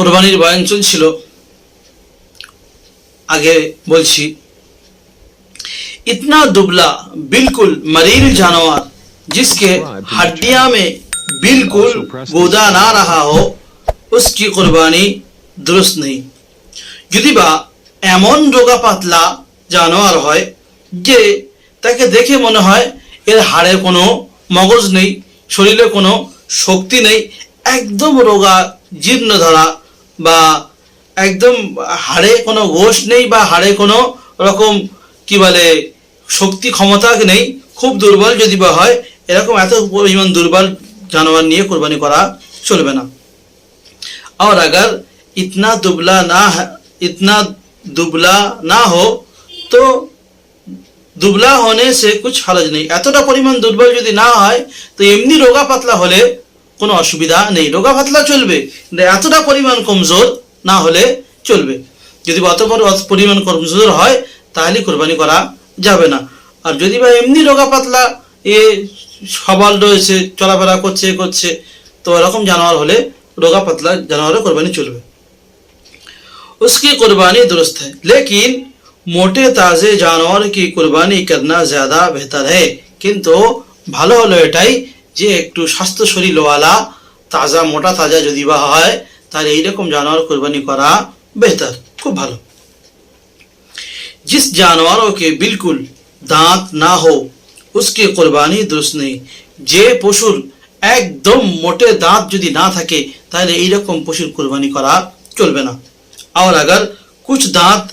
কোরবানির বয়ান ছিল আগে বলছি, ইতনা দুবলা বিলকুল মরিল জানোয়ার, জিসকে হাড্ডিয়া মে বিলকুল গোদা না রাহা হো, উসকি কোরবানি দুরুস্ত নেই। যদি বা এমন রোগা পাতলা জানোয়ার হয়, যে তাকে দেখে মনে হয় এর হাড়ে কোনো মগজ নেই, শরীরে কোনো শক্তি নেই, একদম রোগা জীর্ণ ধরা বা একদম হাড়ে কোনো গোশ নেই বা হাড়ে কোনো রকম কি বলে শক্তি ক্ষমতা নেই খুব দুর্বল যদি বা হয় এরকম এত পরিমাণ দুর্বল জানোয়ার নিয়ে কোরবানি করা চলবে না और अगर इतना दुबला ना है इतना दुबला ना हो তো দুবলা হনে সে কুছ হরজ নেই এতটা পরিমাণ দুর্বল যদি না হয় তো এমনি রোগা পাতলা হলে কোনো অসুবিধা নেই। রোগা পাতলা চলবে, কিন্তু এতটা পরিমাণ কমজোর না হলে চলবে। যদি অত পরিমাণ কমজোর হয়, তাহলে কোরবানি করা যাবে না। আর যদি বা এমনি রোগা পাতলা এ সবাল রয়েছে, চলাফেরা করছে করছে, তো এরকম জানোয়ার হলে রোগা পাতলা জানোয়ারে কোরবানি চলবে। उसकी কোরবানি दुरुस्त है लेकिन मोटे ताज़े जानवर की कुर्बानी करना ज़्यादा बेहतर है ভালো হলো এটাই যে একটু স্বাস্থ্য শরীরওয়ালা তাজা মোটা তাজা যদি বা হয় তাহলে এইরকম জানোয়ার কুরবানি করা বেহতর খুব ভালো जिस जानवरों के बिल्कुल दांत ना हो उसकी कुर्बानी दुरुस्त नहीं যে পশুর একদম মোটে দাঁত যদি না থাকে তাহলে এইরকম পশুর কুরবানি করা চলবে না और अगर कुछ दांत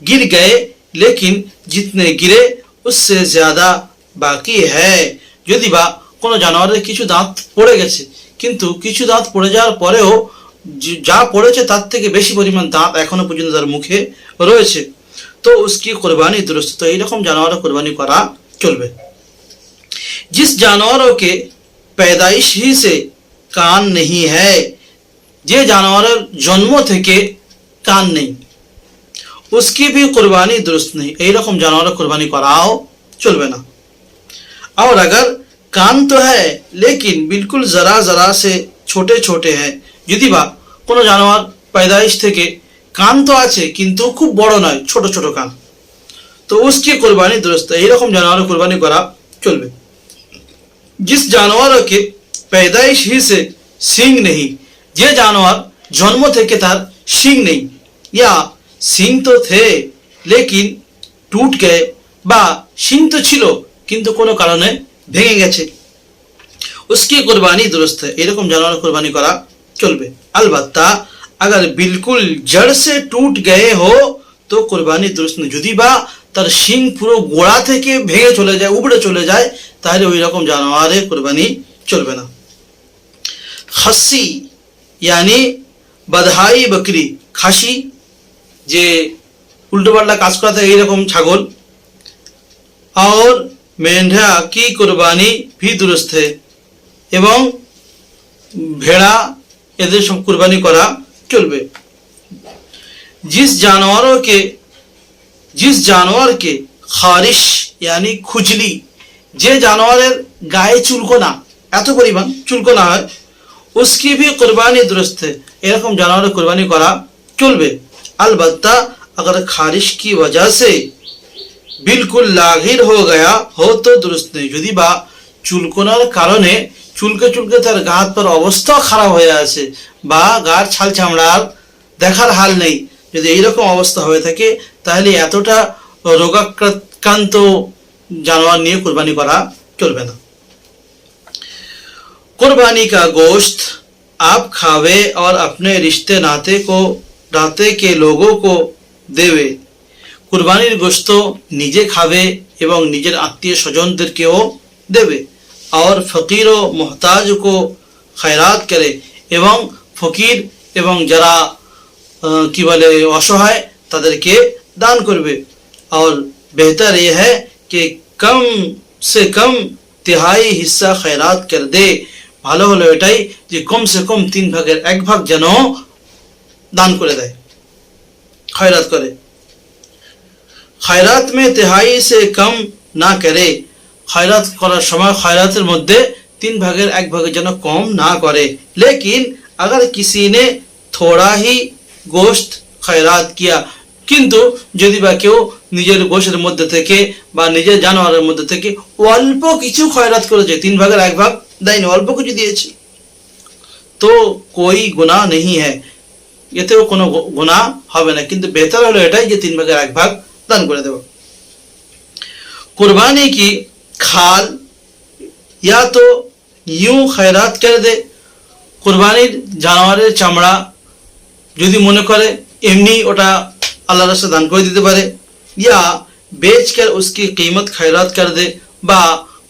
गिर गए लेकिन जितने गिरे उससे ज्यादा বাকি है যদি বা কোনো জানোয়ারের কিছু দাঁত পড়ে গেছে কিন্তু কিছু দাঁত পড়ে যাওয়ার পরেও যে- যা পড়েছে তার থেকে বেশি পরিমাণ দাঁত এখনো পর্যন্ত তার মুখে রয়েছে তো উসকি কোরবানি দুরস্ত তো এইরকম জানোয়ারের কোরবানি করা চলবে जिस जानवरों के पैदाइश ही से कान नहीं है যে জানোয়ারের জন্ম থেকে কান নেই उसकी भी कुर्बानी दुरुस्त नहीं এইরকম জানোয়ারের কুরবানি করাও চলবে না और अगर कान तो है लेकिन बिल्कुल जरा जरा से छोटे छोटे हैं যদি বা কোনো জানোয়ার पैदाइश থেকে কান তো আছে কিন্তু খুব বড় নয় ছোট ছোট কান তো उसकी कुर्बानी दुरुस्त है এইরকম জানোয়ারের কুরবানি করা চলবে जिस जानवरों के पैदाइश ही से সিং नहीं যে জানোয়ার জন্ম থেকে তার শিং নেই या সিং তো থে লেকিন টুট গয়ে বা শিং তো ছিল কিন্তু কোনো কারণে ভেঙে গেছে। উসকি কোরবানি দুরুস্ত এরকম জানোয়ার কোরবানি করা চলবে। আলবাত্তা, আগার বিলকুল জড় সে টুট গয়ে হো, তো কোরবানি দুরস্ত যদি বা তার শিং পুরো গোড়া থেকে ভেঙে চলে যায়, উবড়ে চলে যায়, তাহলে ওই রকম জানোয়ারের কোরবানি চলবে না। খাসি, ইয়ানি, বাদহাই, বকরি, খাসি, যে উল্টোপাল্টা কাজ করা থাকে এইরকম ছাগল। আর মেন্ঢা কি কোরবানি ভি দুরুস্ত है এবং ভেড়া এদের সব কুরবানি করা চলবে जिस जानवरों के जिस जानवर के খারিশ यानी খুজলি যে জানোয়ারের গায়ে চুলকোনা এত পরিমাণ চুলকোনা হয় उसकी भी कुर्बानी दुरुस्त है এরকম জানোয়ারের কুরবানি করা চলবে अलबत्ता अगर खारिश की वजह से বিলকুল লাঘির হয়ে গয়া হো তো দুরুস্ত নেই যদি বা চুলকোনার কারণে চুলকে চুলকে তার গা হাত পার অবস্থা খারাপ হয়ে আছে বা গার ছাল চামড়ার দেখার হাল নেই যদি এইরকম অবস্থা হয়ে থাকে তাহলে এতটা রোগাক্রান্ত জানোয়ার নিয়ে কুরবানি করা চলবে না कुर्बानी का गोश्त आप खावे और अपने रिश्ते नाते को नाते के लोगों को देवे কুরবানির গোস্ত নিজে খাবে এবং নিজের আত্মীয় স্বজনদেরকেও দেবে। আর ফকির ও মোহতাজকে খায়রাত করে এবং ফকির এবং যারা কি বলে, অসহায়, তাদেরকে দান করবে। আর বেহতার এ হ্যাঁ कि কম সে কম তেহাই হিসা খায়রাত কর দে। ভালো হলো এটাই যে কমসে কম তিন ভাগের এক ভাগ যেন দান করে দেয়, খয়রাত করে। খয়রাত মে তেহাই সে কম না করে খয়রাত করার সময় খয়রাতের মধ্যে তিন ভাগের এক ভাগের যেন কম না করে লেকিন अगर किसी ने थोड़ा ही গোশত খয়রাত কিয়া কিন্তু যদি বা কেউ নিজের গোশের মধ্যে থেকে বা নিজের জানোয়ারের মধ্যে থেকে অল্প কিছু খয়রাত করেছে তিন ভাগের এক ভাগ দেয়নি অল্প কিছু দিয়েছে তো কই গুনাহ নেই হ্যাঁ এতেও কোনো গু- গুনাহ হবে না কিন্তু বেহতর হলো এটাই যে তিন ভাগের এক ভাগ দান করে দেব कुर्बानी की खाल या तो यूं खैरात कर दे কুরবানির জানোয়ারের চামড়া যদি মনে করে এমনি ওটা আল্লাহ রাস্তা দান করে দিতে পারে ইয়া বেচ কর উসকি কিমত খৈরাত কর দে বা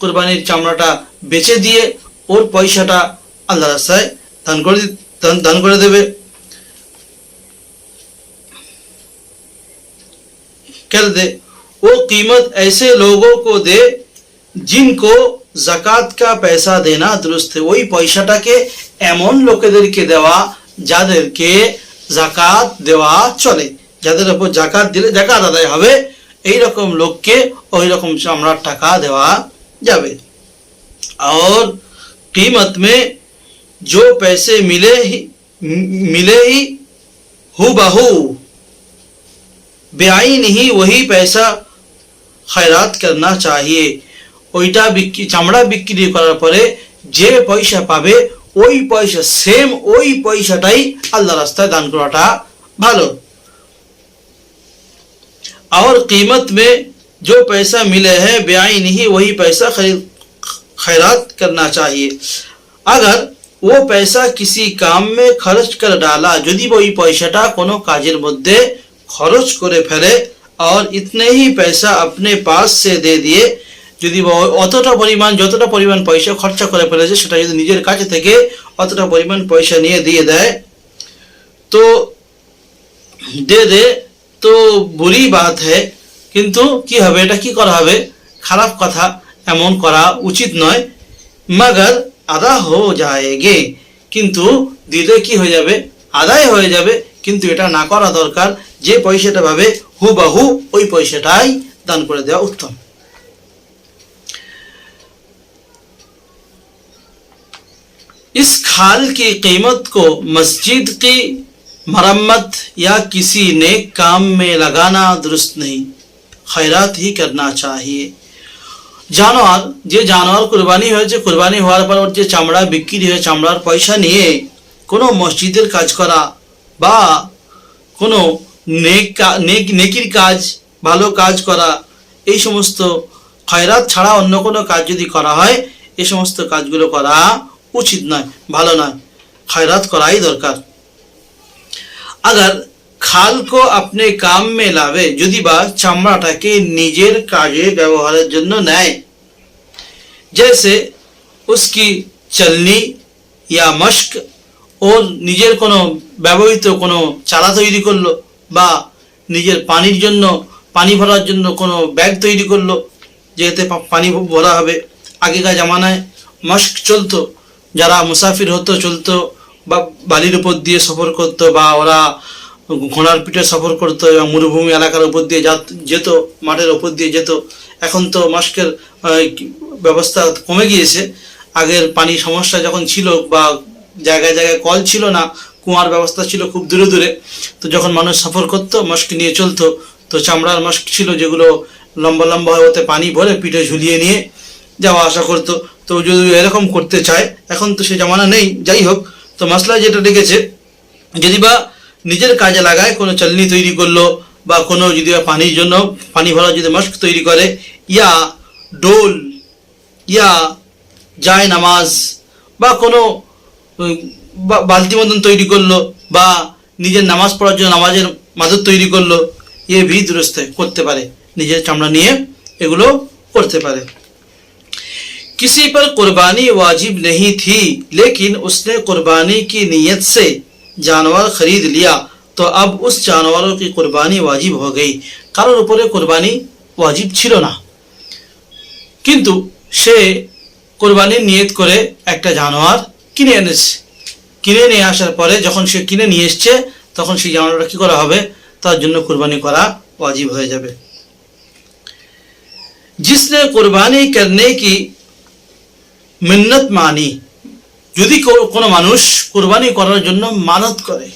কুরবানির চামড়াটা বেচে দিয়ে ওর পয়সাটা আল্লাহ রাস্তায় দান করে দি- দান- দান করে দেবে कर दे वो कीमत ऐसे लोगों को दे जिनको জাকাত কা পয়সা দেনা দুরুস্ত ওই পয়সাটাকে এমন লোকেদেরকে দেওয়া যাদেরকে জাকাত দেওয়া চলে যাদের উপর জাকাত দিলে জাকাত আদায় হবে এই রকম লোককে ওই রকম চামড়ার টাকা দেওয়া যাবে और कीमत में जो पैसे मिले ही मिले ही हु बहू বেআইন হি ওহি পয়সা খয়রাত করনা চাহিয়ে ওইটা বিক্রি চামড়া বিক্রি করার পরে যে পয়সা পাবে ওই পয়সা সেম ওই পয়সাটাই আল্লাহ রাস্তায় দান করাটা ভালো और कीमत में जो पैसा मिले हैं बेआईन ही वही पैसा खरीद खैरात करना चाहिए अगर वो पैसा किसी काम में खर्च कर डाला যদি ওই পয়সাটা কোনো কাজের মধ্যে খরচ করে ফেলে, আর ইতনেই পয়সা আপনি পাস সে দিয়ে দিয়ে, যদি অতটা পরিমাণ, যতটা পরিমাণ পয়সা খরচা করে ফেলেছে, সেটা যদি নিজের কাছে থেকে অতটা পরিমাণ পয়সা নিয়ে দিয়ে দেয়, তো দে দে, তো বুড়ি বাত হ্যাঁ কিন্তু কি হবে, এটা কি করা হবে? খারাপ কথা, এমন করা উচিত নয়। মগর আদা হো যায়গে, কিন্তু দিলে কি হয়ে যাবে? আদায় হয়ে যাবে কিন্তু এটা না করা দরকার যে পয়সাটা পাবে হুবাহু ওই পয়সাটাই দান করে দেওয়া উত্তম इस खाल की कीमत को मस्जिद की मरम्मत या किसी नेक काम में लगाना दुरुस्त नहीं खैरात ही करना चाहिए জানোয়ার যে জানোয়ার কুরবানি হয়েছে কুরবানি হওয়ার পর ওর যে চামড়া বিক্রি হয়ে চামড়ার পয়সা নিয়ে কোনো মসজিদের কাজ করা বা কোনো নেক কা- নেক নেকির কাজ ভালো কাজ করা এই সমস্ত খয়রাত ছাড়া অন্য কোনো কাজ যদি করা হয় এই সমস্ত কাজগুলো করা উচিত নয় ভালো নয় খয়রাত করাই দরকার अगर খাল কো আপনি কাম মে লাভে যদি বা চামড়াটাকে নিজের কাজে ব্যবহারের জন্য নেয় जैसे उसकी চলনি ইয়া মস্ক ওর নিজের কোনো ব্যবহৃত কোনো চালা তৈরি করল বা নিজের পানির জন্য, পানি ভরার জন্য কোনো ব্যাগ তৈরি করল যেতে পানি ভরা হবে। আগেকার জামানায় মস্ক চলতো, যারা মুসাফির হতো চলতো বা বালির উপর দিয়ে সফর করতো বা ওরা ঘোড়ার পিঠে সফর করতো এবং মরুভূমি এলাকার উপর দিয়ে যাত- যেত, মাঠের উপর দিয়ে যেত। এখন তো মস্কের ব্যবস্থা কমে গিয়েছে। আগের পানির সমস্যা যখন ছিল বা জায়গায় জায়গায় কল ছিল না, কুয়ার ব্যবস্থা ছিল খুব দূরে দূরে। তো যখন মানুষ সফর করতো, মস্ক নিয়ে চলতো, তো চামড়ার মস্ক ছিল যেগুলো লম্বা লম্বা হয়ে ওতে পানি ভরে পিঠে ঝুলিয়ে নিয়ে যাওয়া আসা করতো। তো যদি এরকম করতে চায়, এখন তো সে জামানা নেই, যাই হোক। তো মশলা যেটা ডেকেছে, যদি বা নিজের কাজে লাগায়, কোনো চালনি তৈরি করল বা কোনো যদি পানির জন্য পানি ভরা যদি মস্ক তৈরি করে, ইয়া ডোল, ইয়া যায় নামাজ বা কোনো বালতি মতন তৈরি করলো বা নিজের নামাজ পড়ার জন্য নামাজের মাদুর তৈরি করলো ইয়ে ভি দুরস্তে করতে পারে নিজের চামড়া নিয়ে এগুলো করতে পারে किसी पर कुर्बानी वाजिब नहीं थी लेकिन उसने कुर्बानी की नीयत से जानवर खरीद लिया तो अब उस जानवरों की कुर्बानी वाजिब हो गई কারোর উপরে কোরবানি ওয়াজিব ছিল না কিন্তু সে কোরবানির নিয়ত করে একটা জানোয়ার কিনে এনেছে। কিনে নিয়ে আসার পরে যখন সে কিনে নিয়ে এসছে, তখন সেই জানোয়ারটা কী করা হবে? তার জন্য কোরবানি করা অজীব হয়ে যাবে। জিসনে কোরবানি করনে কি মিন্নত মানি? যদি কোনো মানুষ কোরবানি করার জন্য মানত করে,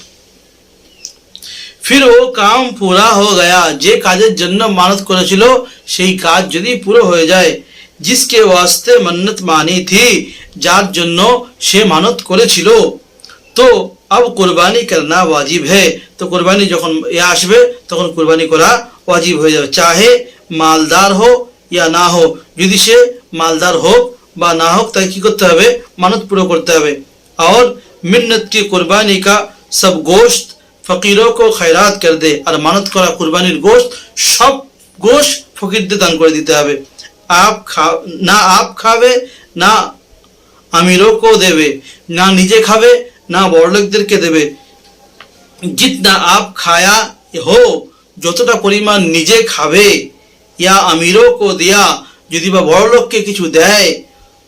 ফির ও কাম পুরা হয়ে গয়া। যে কাজের জন্য মানত করেছিল, সেই কাজ যদি পুরো হয়ে যায় জিসকে ওয়াস্তে মন্নত মানি থি যার জন্য সে মানত করেছিল তো আব কোরবানি করনা ওয়াজিব হে তো কোরবানি যখন এ আসবে তখন কোরবানি করা ওয়াজিব হয়ে যাবে চাহে মালদার হো ইয়া না হো যদি সে মালদার হোক বা না হোক তাকে কি করতে হবে মানত পুরো করতে হবে और मिन्नत की कुर्बानी का सब गोश्त ফকিরও কো খয়রাত কর দে আর মানত করা কুরবানির গোশত সব গোশত ফকিরদের দান করে দিতে হবে আপ খা না আপ খাবে না আমিরও কো দেবে না নিজে খাবে না বড়লোকদেরকে দেবে জিতনা আপ খায়া হো যতটা পরিমাণ নিজে খাবে ইয়া আমিরও কো দিয়া যদি বা বড় লোককে কিছু দেয়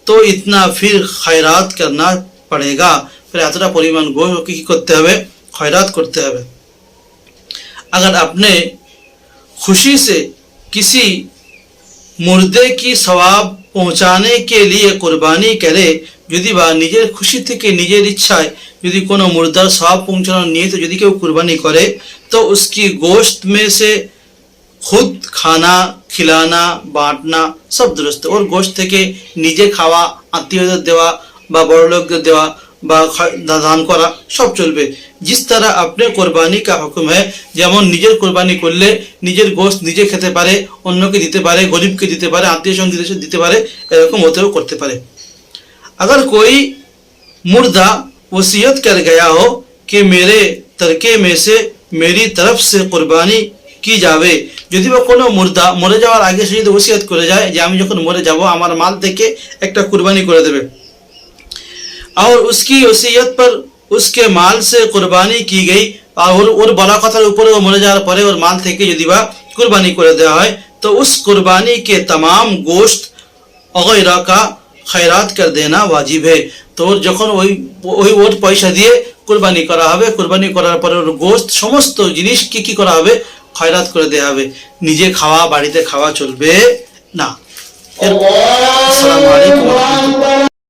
তো ইতনা ফির খয়রাত করনা পড়েগা ফির এতটা পরিমাণ গোকে কি করতে হবে খয়রাত করতে হবে अगर आपने खुशी से किसी মুর্দে কি সওয়াব পৌঁছানে কে লিয়ে কোরবানি করে যদি বা নিজের খুশি থেকে নিজের ইচ্ছায় যদি কোনো মুর্দার সওয়াব পৌঁছানোর নিয়ে তো যদি কেউ কুরবানি করে তো उसकी गोश्त में से খুদ খানা খিলানা বাঁটনা সব দুরস্ত ওর গোশত থেকে নিজে খাওয়া আত্মীয়দের দেওয়া বা বড় লোকদের দেওয়া বা খ- দান করা সব চলবে জিস তারা আপনি কোরবানি কা হুকুম হয় যেমন নিজের কোরবানি করলে নিজের গোশত নিজে খেতে পারে অন্যকে দিতে পারে গরিবকে দিতে পারে আত্মীয় স্বজন দিতে পারে এরকম ওতেও করতে পারে अगर कोई मुर्दा वसीयत कर गया हो कि मेरे तरके में से मेरी तरफ से कुर्बानी কি যাবে যদি বা কোনো মুর্দা মরে যাওয়ার আগে সে যদি ওসিয়ত করে যায় যে আমি যখন মরে যাব আমার মাল থেকে একটা কুরবানি করে দেবে और उसकी वसीयत पर उसके माल से कुर्बानी की गई और ওর বলা কথার উপরে ও মরে যাওয়ার পরে ওর মাল থেকে যদি বা কুরবানি করে দেওয়া হয় তো उस कुर्बानी के तमाम गोश्त অগৈরা কা খয়রাত কর দেনা ওয়াজিব হে তো ওর যখন ওই ওই ওর পয়সা দিয়ে কুরবানি করা হবে কুরবানি করার পরে ওর গোস্ত সমস্ত জিনিস কি কি করা হবে খয়রাত করে দেওয়া হবে নিজে খাওয়া বাড়িতে খাওয়া চলবে না এর- আসসালামু আলাইকুম ওয়া রাহমাতুল্লাহ।